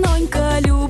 Нонька любить.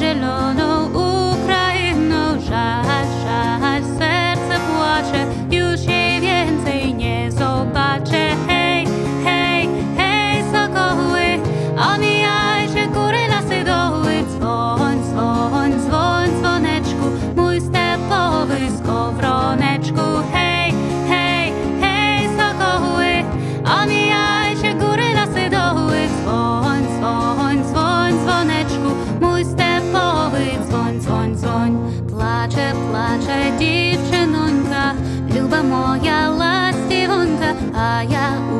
je. плаче, плаче дівчинонька, люба моя ластівонька, а я у